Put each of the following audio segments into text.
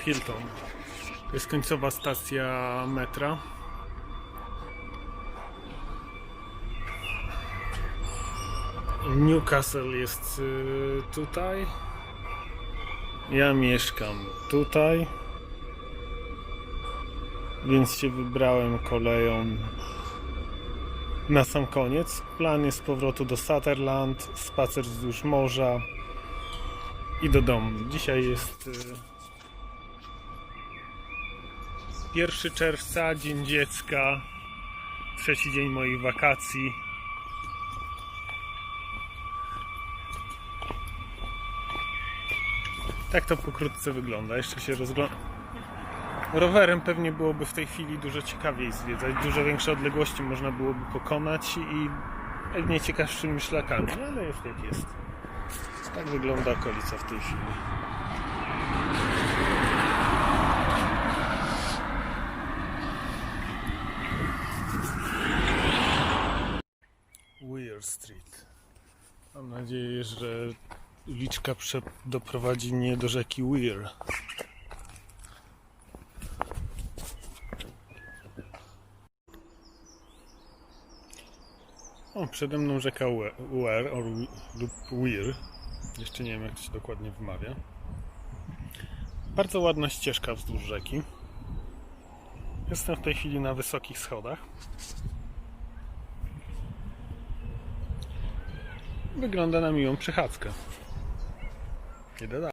Hilton. To jest końcowa stacja metra. Newcastle jest y, tutaj. Ja mieszkam tutaj. Więc się wybrałem koleją na sam koniec. Plan jest powrotu do Sutherland, spacer wzdłuż morza i do domu. Dzisiaj jest 1 czerwca, Dzień Dziecka, trzeci dzień moich wakacji. Tak to pokrótce wygląda. Jeszcze się rozgląda. Rowerem pewnie byłoby w tej chwili dużo ciekawiej zwiedzać. Dużo większe odległości można byłoby pokonać i pewnie ciekawszymi szlakami, ale jest jak jest. Tak wygląda okolica w tej chwili. Street. Mam nadzieję, że uliczka doprowadzi mnie do rzeki Weir. O, przede mną rzeka We- Weir lub Weir. Jeszcze nie wiem, jak się dokładnie wymawia. Bardzo ładna ścieżka wzdłuż rzeki. Jestem w tej chwili na wysokich schodach. Wygląda na miłą przechadzkę. Idę dalej.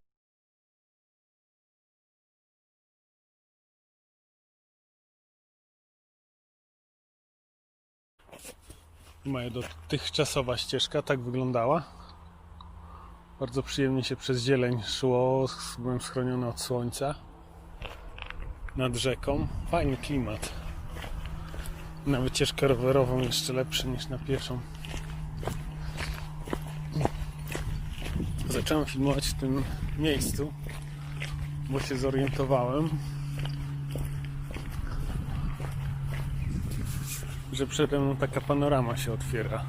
Moja dotychczasowa ścieżka tak wyglądała. Bardzo przyjemnie się przez zieleń szło, byłem schroniony od słońca. Nad rzeką. Fajny klimat. Na wycieczkę rowerową jeszcze lepszy niż na pieszą. Zacząłem filmować w tym miejscu, bo się zorientowałem, że przede mną taka panorama się otwiera.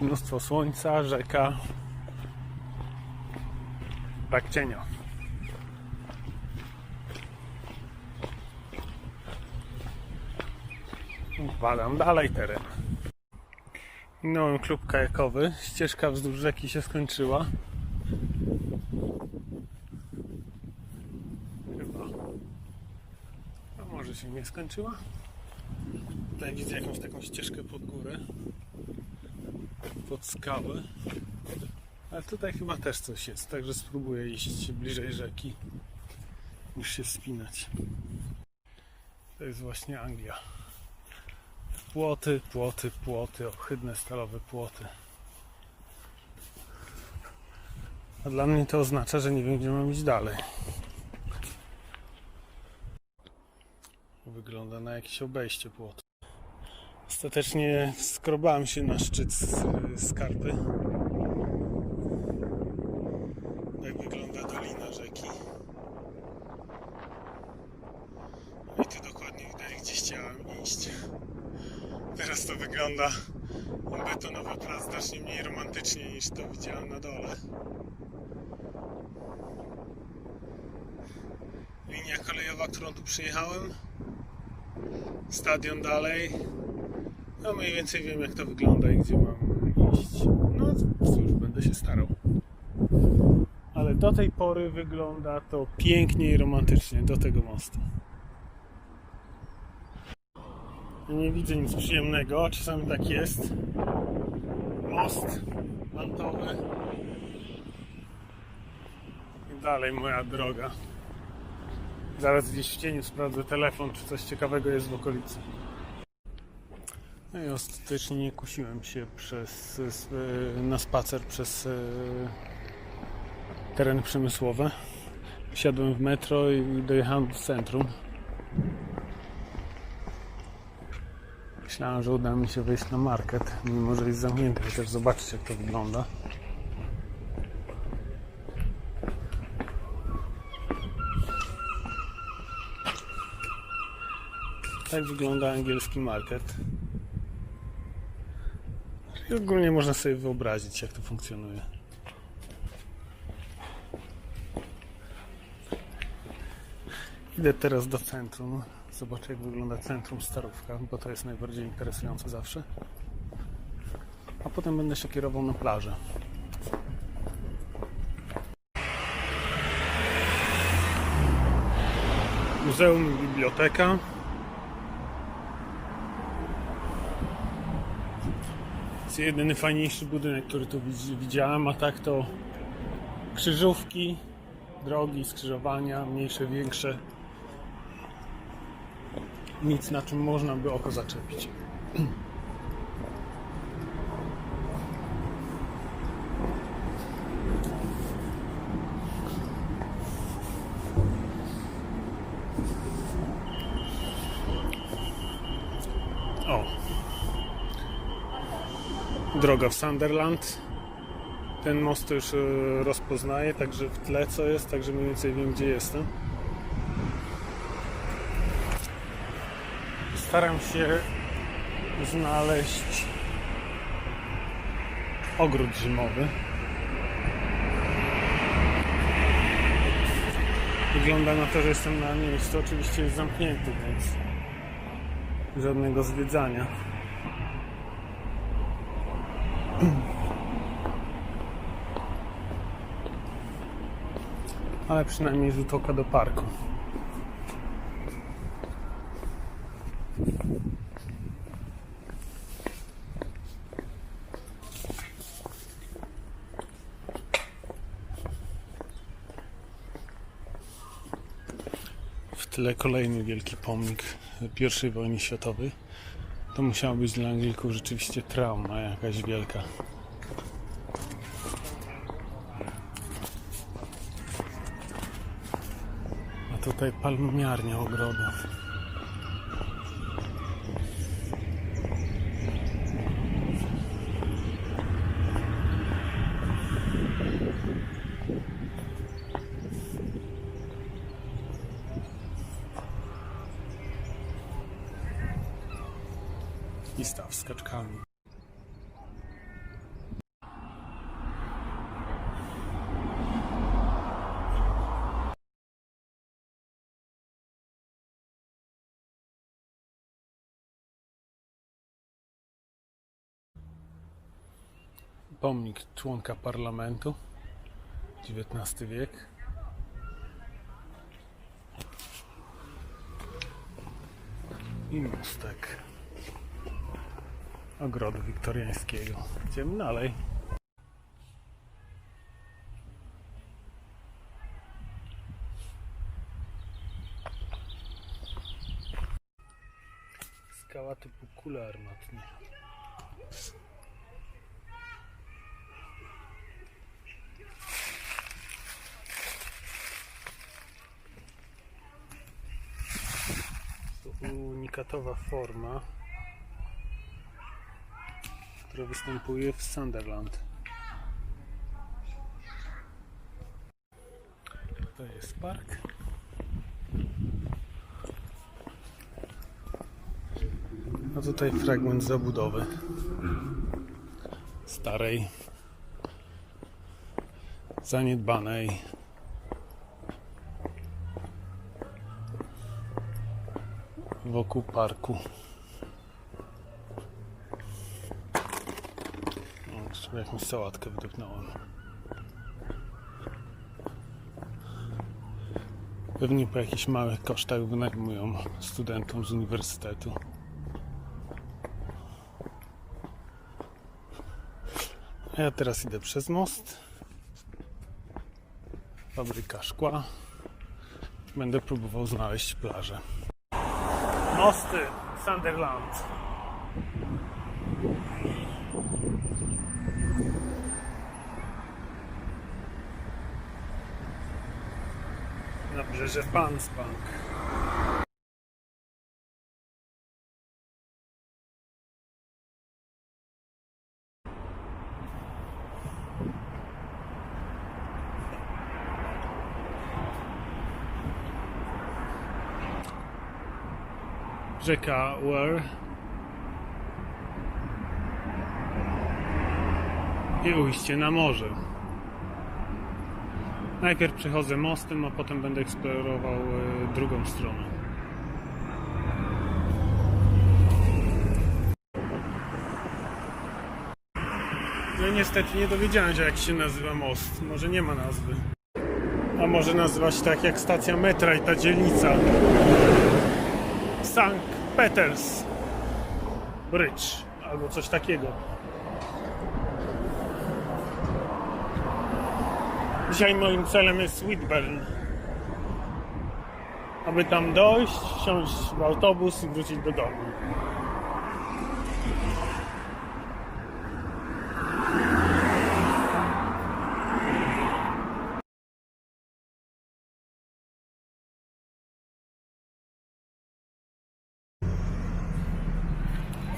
Mnóstwo słońca, rzeka, brak cienia. Badam dalej teren. Minąłem klub kajakowy. Ścieżka wzdłuż rzeki się skończyła. Chyba. A może się nie skończyła? Tutaj widzę jakąś taką ścieżkę pod górę. Pod skałę. Ale tutaj chyba też coś jest, także spróbuję iść bliżej rzeki niż się wspinać. To jest właśnie Anglia. Płoty, płoty, płoty, ohydne stalowe płoty. A dla mnie to oznacza, że nie wiem, gdzie mam iść dalej. Wygląda na jakieś obejście płotu. Ostatecznie skrobałem się na szczyt skarpy. Jak wygląda dolina rzeki. No I tu dokładnie widać, gdzie chciałem iść. Teraz to wygląda betonowy plac znacznie mniej romantycznie niż to widziałem na dole. Linia kolejowa, którą tu przyjechałem. Stadion dalej. No mniej więcej wiem jak to wygląda i gdzie mam iść. No cóż, będę się starał. Ale do tej pory wygląda to pięknie i romantycznie do tego mostu. Nie widzę nic przyjemnego, czasami tak jest. Most mantowy. I dalej moja droga. Zaraz gdzieś w cieniu sprawdzę telefon, czy coś ciekawego jest w okolicy. No i ostatecznie nie kusiłem się przez, e, na spacer przez e, tereny przemysłowe. Wsiadłem w metro i dojechałem do centrum. Myślałem, że uda mi się wejść na market, mimo że jest zamknięty, chociaż zobaczyć jak to wygląda. Tak wygląda angielski market. I ogólnie można sobie wyobrazić, jak to funkcjonuje. Idę teraz do centrum. Zobaczę jak wygląda centrum Starówka, bo to jest najbardziej interesujące zawsze. A potem będę się kierował na plażę. Muzeum i biblioteka. jest jedyny fajniejszy budynek, który tu widz- widziałem, a tak to krzyżówki, drogi, skrzyżowania, mniejsze, większe. Nic na czym można by oko zaczepić. O, droga w Sunderland. Ten most już e, rozpoznaję, także w tle co jest, także mniej więcej wiem gdzie jestem. Staram się znaleźć ogród zimowy. Wygląda na to, że jestem na miejscu, oczywiście jest zamknięty, więc żadnego zwiedzania. Ale przynajmniej rzut oka do parku. W tle kolejny wielki pomnik I wojny światowej. To musiała być dla Anglików rzeczywiście trauma jakaś wielka. A tutaj palmiarnia ogrodów. I staw z kaczkami. Pomnik członka parlamentu, XIX wiek. I mostek ogrodu wiktoriańskiego. Idziemy dalej. Skała typu kule armatnie. To unikatowa forma która występuje w Sunderland. To jest park. A tutaj fragment zabudowy starej, zaniedbanej. Wokół parku. Jakąś sałatkę wydepnąłem. Pewnie po jakichś małych kosztach wynajmują studentom z uniwersytetu. A ja teraz idę przez most. Fabryka szkła. Będę próbował znaleźć plażę. Mosty Sunderland. Dobrze, że pan spank. Rzeka Ware. I ujście na morze. Najpierw przechodzę mostem, a potem będę eksplorował e, drugą stronę. No niestety nie dowiedziałem się jak się nazywa most. Może nie ma nazwy. A może nazywać tak jak stacja metra i ta dzielnica. Sankt Peters Bridge albo coś takiego. Dzisiaj moim celem jest Whitburn. Aby tam dojść, wsiąść w autobus i wrócić do domu.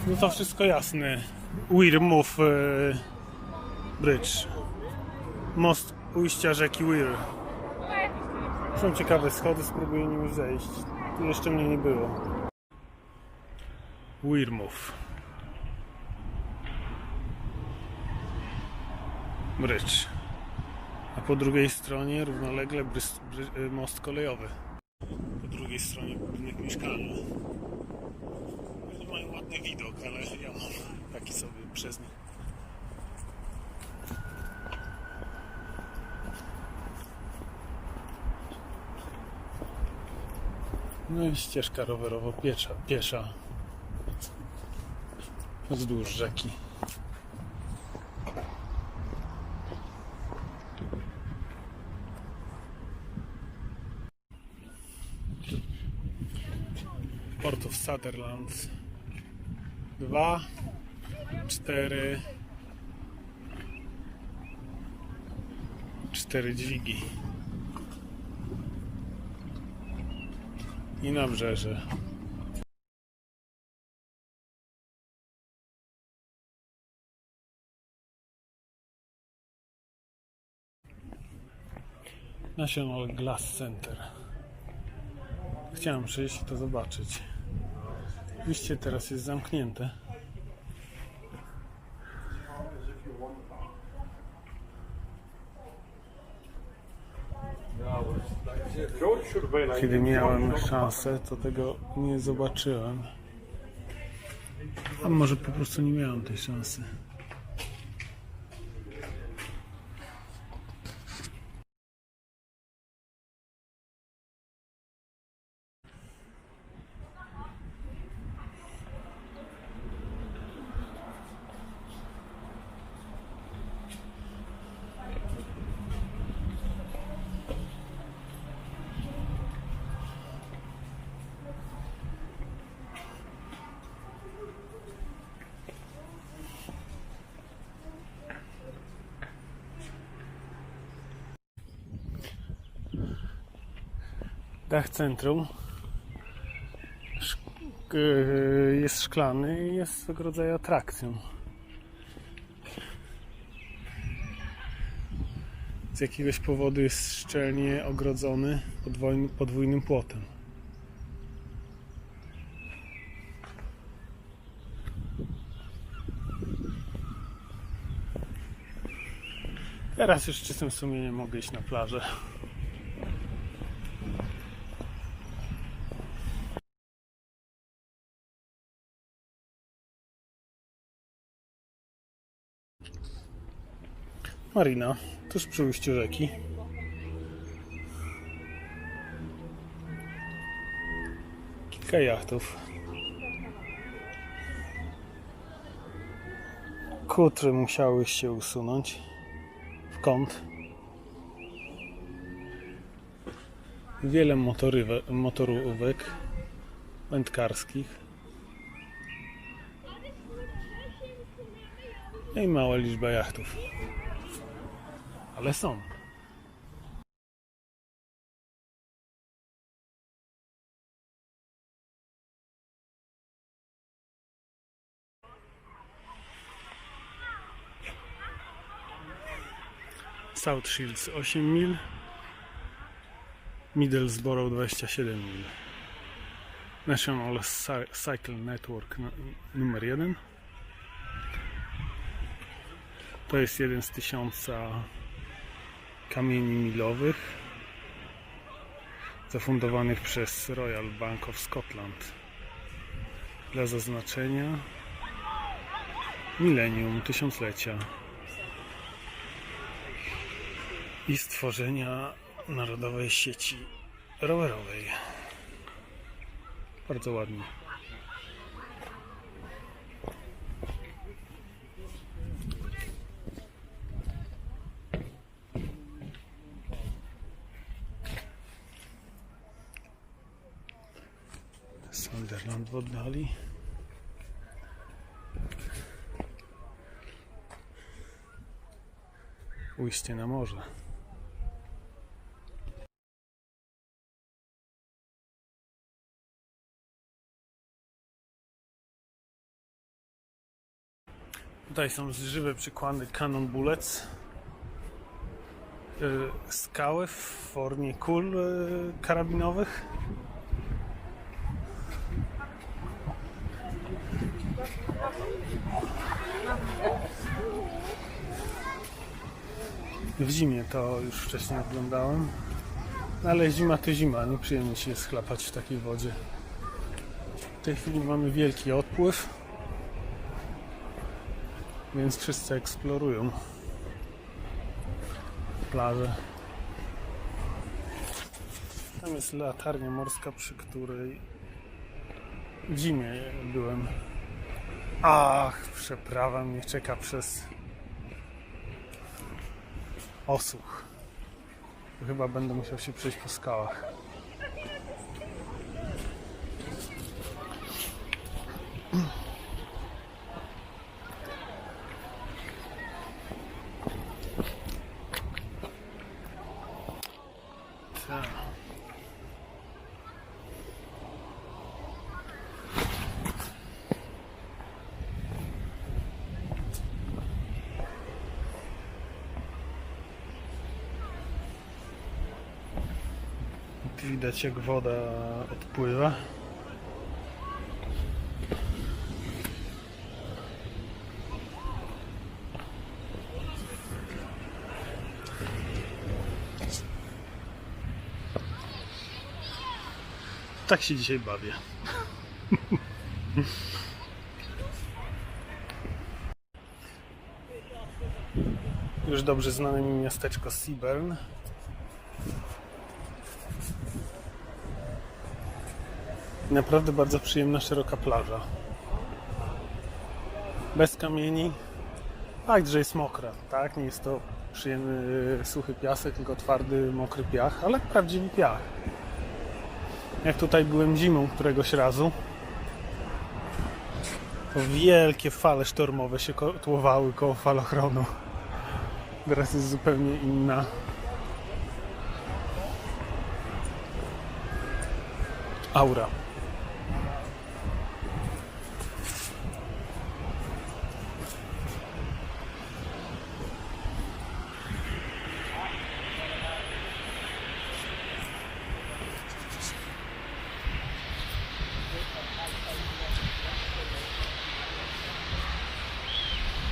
No to wszystko jasne. Weirmouth e, Bridge. Most ujścia rzeki Weir. Są ciekawe schody, spróbuję nim zejść. Tu jeszcze mnie nie było. Weirmouth. Bridge. A po drugiej stronie równolegle brys, bry, y, most kolejowy. Po drugiej stronie budynek mieszkalny. Oni mają ładny widok, ale ja mam taki sobie przez nich. No i ścieżka rowerowo piesza, wzdłuż rzeki. Port of Sutherland. Dwa, cztery, cztery dźwigi. I nabrzeże. National Glass Center. Chciałem przyjść to zobaczyć. Oczywiście teraz jest zamknięte. Kiedy miałem szansę, to tego nie zobaczyłem. A może po prostu nie miałem tej szansy. Dach centrum yy, jest szklany i jest swego rodzaju atrakcją. Z jakiegoś powodu jest szczelnie ogrodzony podwójnym, podwójnym płotem. Teraz już czystym sumieniem mogę iść na plażę. Marina, tuż przy ujściu rzeki. Kilka jachtów. Kutry musiały się usunąć w kąt. Wiele motorywe, motorówek wędkarskich. No i mała liczba jachtów. Ale są. South Shields 8 mil, Middlesbrough 27 mil. National Cy- Cycle Network numer 1. To jest jeden z tysiąca kamieni milowych zafundowanych przez Royal Bank of Scotland dla zaznaczenia milenium, tysiąclecia i stworzenia narodowej sieci rowerowej. Bardzo ładnie. Sunderland w oddali. Ujście na morze. Tutaj są żywe przykłady Canon Bullets. Yy, Skały w formie kul yy, karabinowych. W zimie to już wcześniej oglądałem. No Ale zima to zima, nieprzyjemnie się jest chlapać w takiej wodzie. W tej chwili mamy wielki odpływ, więc wszyscy eksplorują plażę. Tam jest latarnia morska, przy której w zimie byłem. Ach, przeprawa mnie czeka przez osuch. Chyba będę musiał się przejść po skałach. Widać jak woda odpływa. Tak się dzisiaj bawię. Już dobrze znane mi miasteczko Seaburn. Naprawdę bardzo przyjemna, szeroka plaża. Bez kamieni. Fakt, że jest mokra, tak? Nie jest to przyjemny, e, suchy piasek, tylko twardy, mokry piach, ale prawdziwy piach. Jak tutaj byłem zimą któregoś razu, to wielkie fale sztormowe się kotłowały koło falochronu. Teraz jest zupełnie inna aura.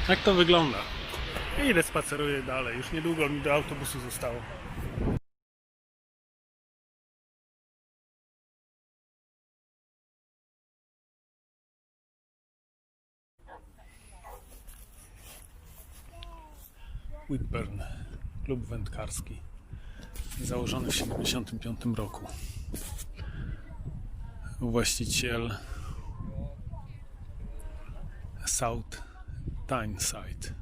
Jak to wygląda? Idę spaceruję dalej. Już niedługo mi do autobusu zostało. Whitburn, klub wędkarski. Założony w 1975 roku. Właściciel South Tyneside.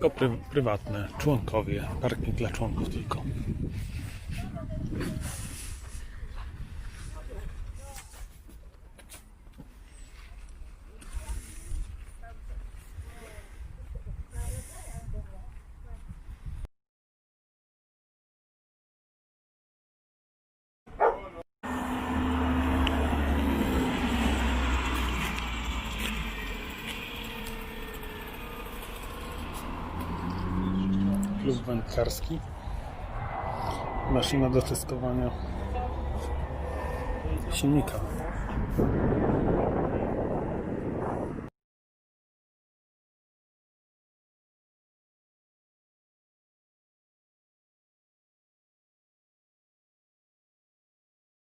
To pry, prywatne, członkowie, parking dla członków tylko. Klub wędkarski. Maszyna do testowania silnika.